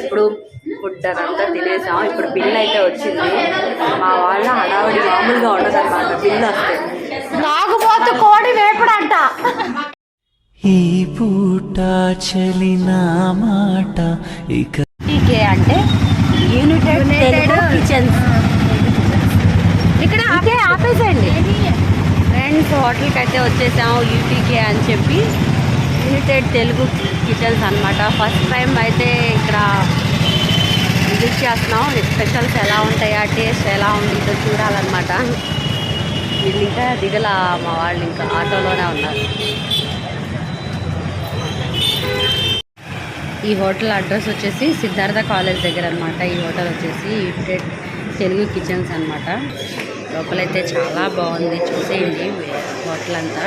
ఇప్పుడు ఫుడ్ అదంతా తినేసాం. ఇప్పుడు బిల్ అయితే వచ్చింది. మా వాళ్ళ హడావడి మామూలుగా ఉండదు అనమాట బిల్ వస్తే. నాగుపోతు కోడి వేపుడంట. ఈ పూట చలిన మాట ఇక టీకే అంటే యూనిటెడ్ కిచెన్స్ ఇక్కడ ఇకే ఆపేసేయండి. ఫ్రెండ్స్ హోటల్కి అయితే వచ్చేసాం. యూటీకే అని చెప్పి యూనిటెడ్ తెలుగు కిచెన్స్ అన్నమాట. ఫస్ట్ టైం అయితే ఇక్కడ విజిట్ చేస్తున్నాం. స్పెషల్స్ ఎలా ఉంటాయా టేస్ట్ ఎలా ఉంటుందో చూడాలన్నమాట. వీళ్ళు ఇంకా దిగల మా వాళ్ళు ఇంకా ఆటోలోనే ఉన్నారు. ఈ హోటల్ అడ్రస్ వచ్చేసి సిద్ధార్థ కాలేజ్ దగ్గర అనమాట ఈ హోటల్ వచ్చేసి యూటెడ్ తెలుగు కిచెన్స్ అనమాట లోపలైతే చాలా బాగుంది. చూసేయండి హోటల్ అంతా.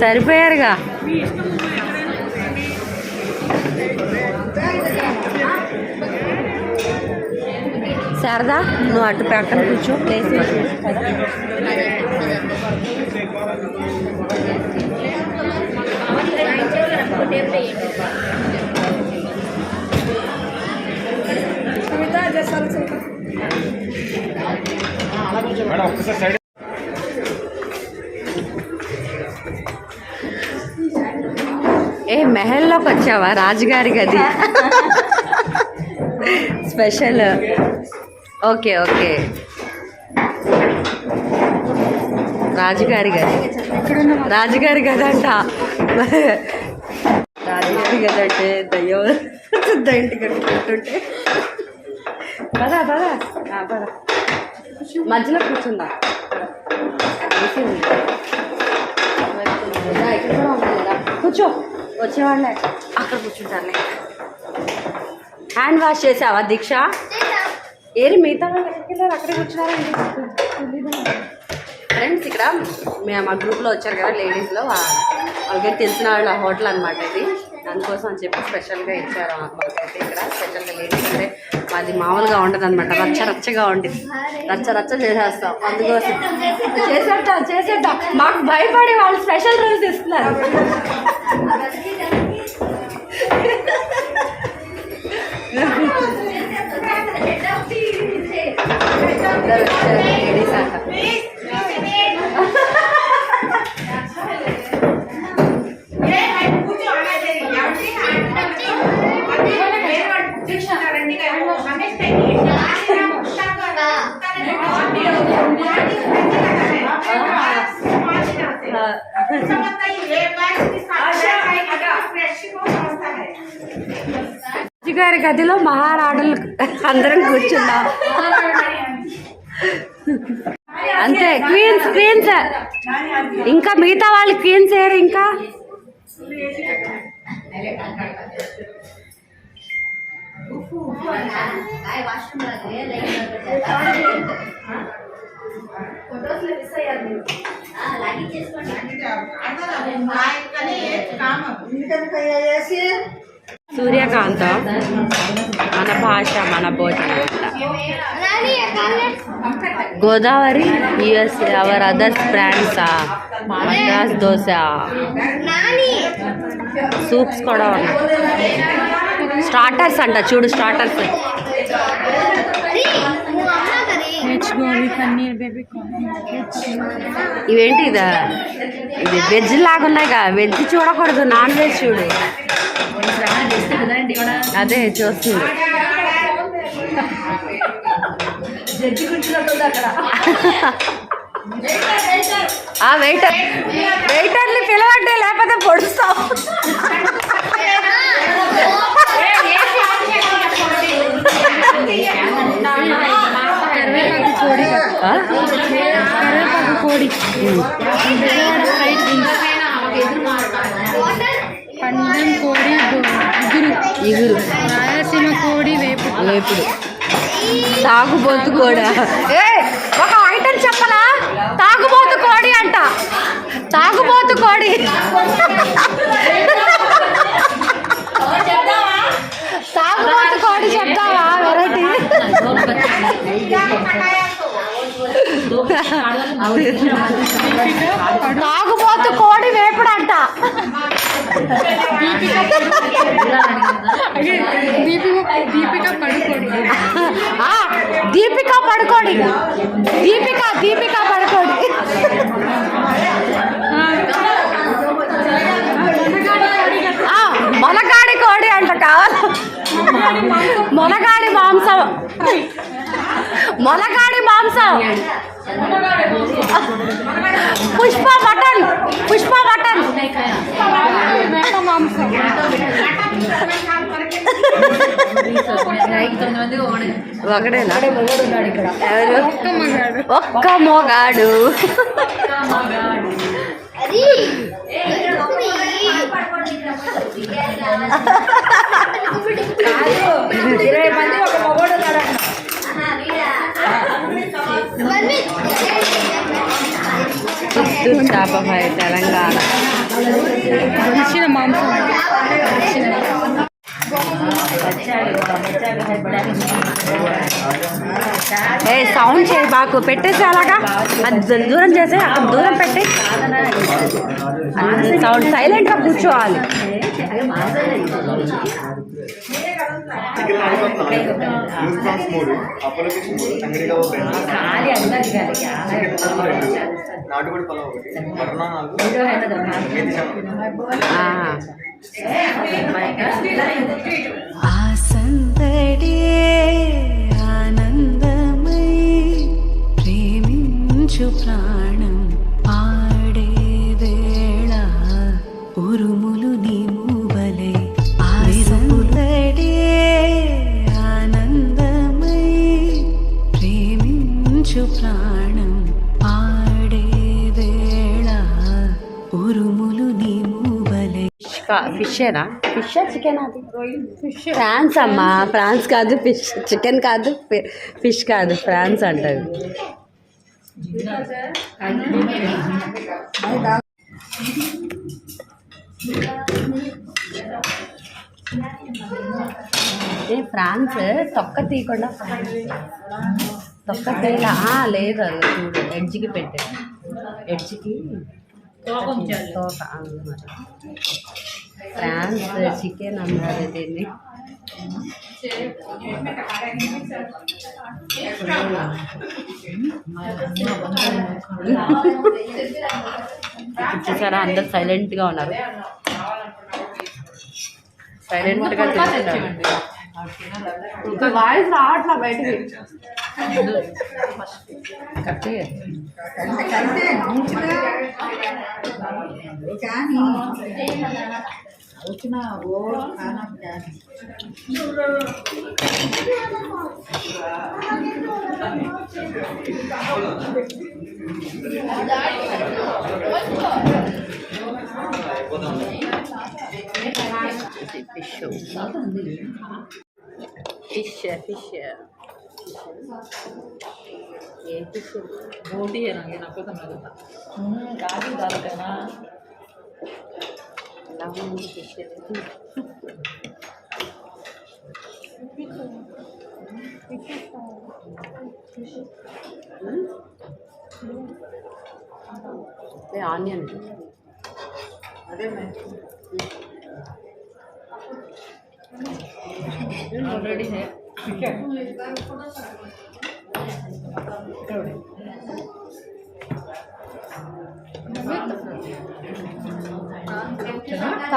సరిపోయారుగా. శారదా నువ్వు అటు పక్కన కూర్చో. ప్లేస్ కదా ఏ మహల్లోకి వచ్చావా? రాజుగారి గది. స్పెషల్. Okay okay. రాజుగారి గది. రాజుగారి గది అంట. రాజుగారి గది అంటే దయ్యం. ఇంటికి పెట్టుంటే పదా పదా. పదా. మధ్యలో కూర్చుందా? కూర్చో. వచ్చేవాళ్ళే. అక్కడ కూర్చుంటారులే. హ్యాండ్ వాష్ చేసావా దీక్ష? ఏరి మిగతా వెళ్ళారు అక్కడే కూర్చున్నారండి ఫ్రెండ్స్ ఇక్కడ మేము మా గ్రూప్లో వచ్చారు కదా లేడీస్లో వాళ్ళకి తెలిసిన వాళ్ళ హోటల్ అనమాట ఇది. దానికోసం అని చెప్పి స్పెషల్గా ఇచ్చారు మాకైతే ఇక్కడ. స్పెషల్గా లేడీస్ అంటే మాది మామూలుగా ఉండదు అనమాట రచ్చ రచ్చగా ఉంటుంది రచ్చ రచ్చ చేసేస్తాం. అందుకోసం. చేసేట చేసేట మాకు భయపడే వాళ్ళు స్పెషల్ రూల్స్ ఇస్తున్నారు. గారి గదిలో మహారాణులు అందరం కూర్చున్నాం. అంతే క్వీన్స్ క్వీన్స్ ఇంకా మిగతా వాళ్ళు క్వీన్స్ ఏరు ఇంకా? సూర్యకాంతం మన భాష మన భోజనం Godavari US our others brands Madras dosa. Soups కూడా ఉన్నాయి. స్టార్టర్స్ అంట చూడు స్టార్టర్స్. ఇవేంటి ఇదా? ఇది వెజ్ లాగా ఉన్నాయి కదా వెజ్ చూడకూడదు నాన్ వెజ్ చూడు. అదే చూస్తుంది. ఆ వెయిటర్ వెయిటర్ని పిలవండి లేకపోతే పొడుస్తాం కోడి ఆ? కరివేపాకు కోడి ఫ్రైడ్ పందెం కోడి ఇగురు. రాయలసీమ కోడి వేపు వేపుడు. తాగుబోతు కూడా? ఏ ఒక ఐటమ్ చెప్పలా తాగుబోతు కోడి అంట. తాగుబోతు కోడి. తాగుబోతు కోడి వేపుడు అంట దీపిక పడుకోడి. దీపిక దీపిక పడుకోడి. ఆ, మొలగాడి కోడి అంట కావాలి. మొలగాడి మాంసం. మొలగాడి మాంసం. పుష్ప మటన్ పుష్ప మాంసం ఒకడేనా? ఎవరు? ఒక్క మొగాడు. చిత్తూరు చేప ఫ్రై తెలంగాణ మంచిన మాంసం ఏ సౌండ్ చేయి బాకు. పెట్టేసి అలాగా. అది దూరం చేసి అక్కడ దూరం పెట్టి సౌండ్ సైలెంట్గా కూర్చోవాలి. నాటుకోడి పలావ్ ఒకటి నాన్ నాలుగు ఆనందమై ప్రేమించు ప్రాణం ఉరుములు ఫిష్ ఫిషేనా ఫిష్ చికెన్ అది. ఫ్రాన్స్ అమ్మా ఫ్రాన్స్ కాదు ఫిష్ చికెన్ కాదు ఫిష్ కాదు ఫ్రాన్స్ అంటది. ఏ ఫ్రాన్స్? తొక్క తీయకుండా తొక్క తీయలా? ఆ, లేదు అది చూడు ఎడ్జ్కి పెట్టే ఎడ్జ్కి తోక అన్నమాట ఫ్రాన్స్ చికెన్ అన్నారు దీన్ని. చూసారా? అందరు సైలెంట్గా ఉన్నారు. సైలెంట్గా తింటున్నారు వాయిస్ రావట్లా బయటికి కట్ చేయాలి. ఫిష్ ఫిష్ ఫిష్ ఏ ಫಿಶ್ ಫಿಶ್ ಏ ಫಿಶ್ ನೋಡಿ ನನಗೆ ನಕ್ಕೋ ತಮ್ಮ ಹ್ಞೂ ಕಾಗಿ ಬರ್ತೇನಾ ನಾವು ಫಿಶ್ ಆನಿಯನ್ ಅದೇ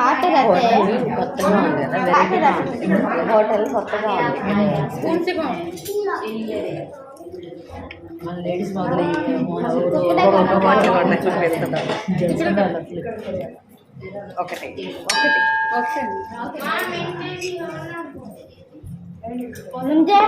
ఉంది కదా వెరైటీగా ఉంది హోటల్ కొత్తగా ఉంది. మన లేడీస్ మొదలు ఒకటి ముందే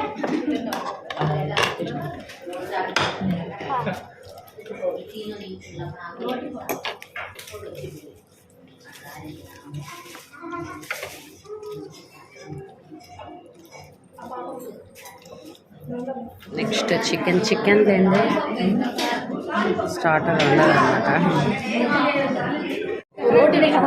నెక్స్ట్ చికెన్ చికెన్ తిండి స్టార్టర్ ఉండదు అనమాట रोटी नहीं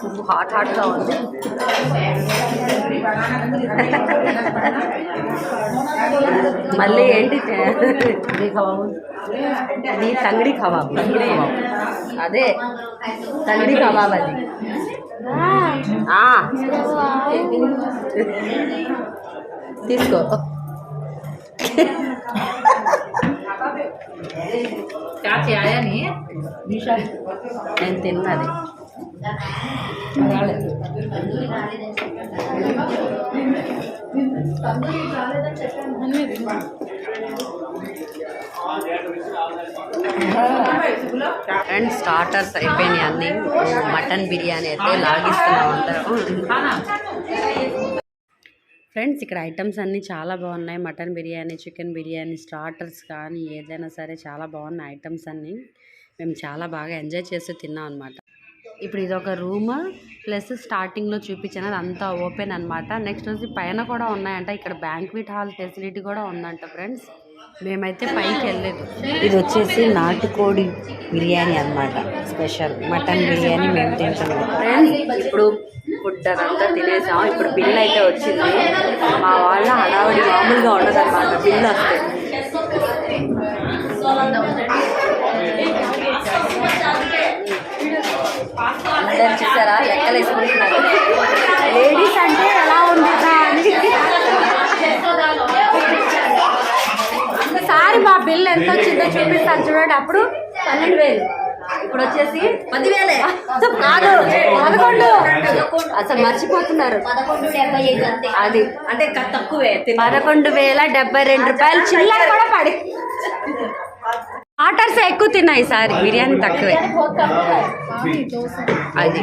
ఫుల్ హాట్ హాట్గా ఉంది మళ్ళీ ఏంటి కబాబు? నీ తంగడి కబాబ్. తంగడి కబాబ్. అదే. తంగడి కబాబ్ అది. తీసుకో. నేను తిన్నది. అండ్ స్టార్టర్స్ అయిపోయినాయి అన్ని. మటన్ బిర్యానీ అయితే లాగిస్తున్నాం అందరం. ఫ్రెండ్స్ ఇక్కడ ఐటమ్స్ అన్నీ చాలా బాగున్నాయి. Mutton biryani chicken biryani starters కానీ ఏదైనా సరే చాలా బాగున్నాయి ఐటమ్స్ అన్నీ. మేము చాలా బాగా ఎంజాయ్ చేస్తూ తిన్నాం అనమాట ఇప్పుడు ఇది ఒక రూమ్ ప్లస్ స్టార్టింగ్లో చూపించాను అది అంతా ఓపెన్ అనమాట నెక్స్ట్ వచ్చి పైన కూడా ఉన్నాయంట. ఇక్కడ బ్యాంక్విట్ హాల్ ఫెసిలిటీ కూడా ఉందంట ఫ్రెండ్స్. మేమైతే పైకి వెళ్ళలేదు. ఇది వచ్చేసి నాటుకోడి బిర్యానీ అన్నమాట. స్పెషల్ మటన్ బిర్యానీ మేము తింటున్నాం. ఫ్రెండ్స్ ఇప్పుడు ఫుడ్ అదంతా తినేసాం. ఇప్పుడు బిల్ అయితే వచ్చింది. మా వాళ్ళ హడావుడి మామూలుగా ఉండదు అనమాట బిల్ వస్తే. అందరు చూసారా లెక్కలు వేసుకుంటున్నారు. లేడీస్ అంటే ఎలా అని. ఒకసారి మా బిల్ ఎంత వచ్చిందో చూపిస్తాను చూడండి. అప్పుడు పన్నెండు వేలు. ఇప్పుడు వచ్చేసి పదివేలే. కాదు పదకొండు. అసలు మర్చిపోతున్నారు. అది. అంటే తక్కువే. పదకొండు వేల డెబ్బై రెండు రూపాయలు. చిల్లర కూడా పడి ఆటర్స్ ఎక్కువ తిన్నాయి ఈసారి బిర్యానీ తక్కువే. అది.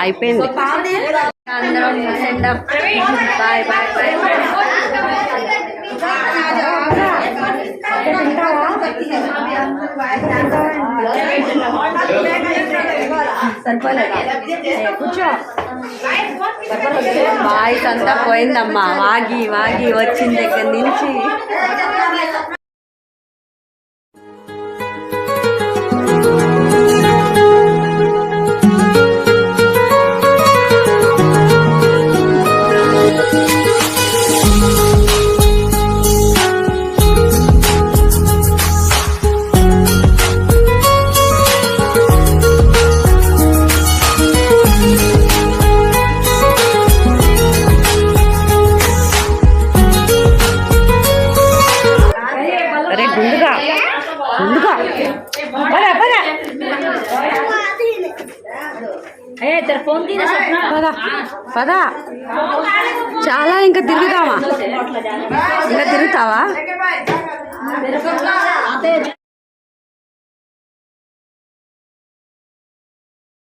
అయిపోయింది. అందరం. Bye bye. బాయ్ కూర్చో వాయిస్ అంతా పోయిందమ్మా. వాగి వాగి వచ్చిన దగ్గర నుంచి. పద. పద. చాలా ఇంకా తిరుగుతావా? ఇంకా తిరుగుతావా?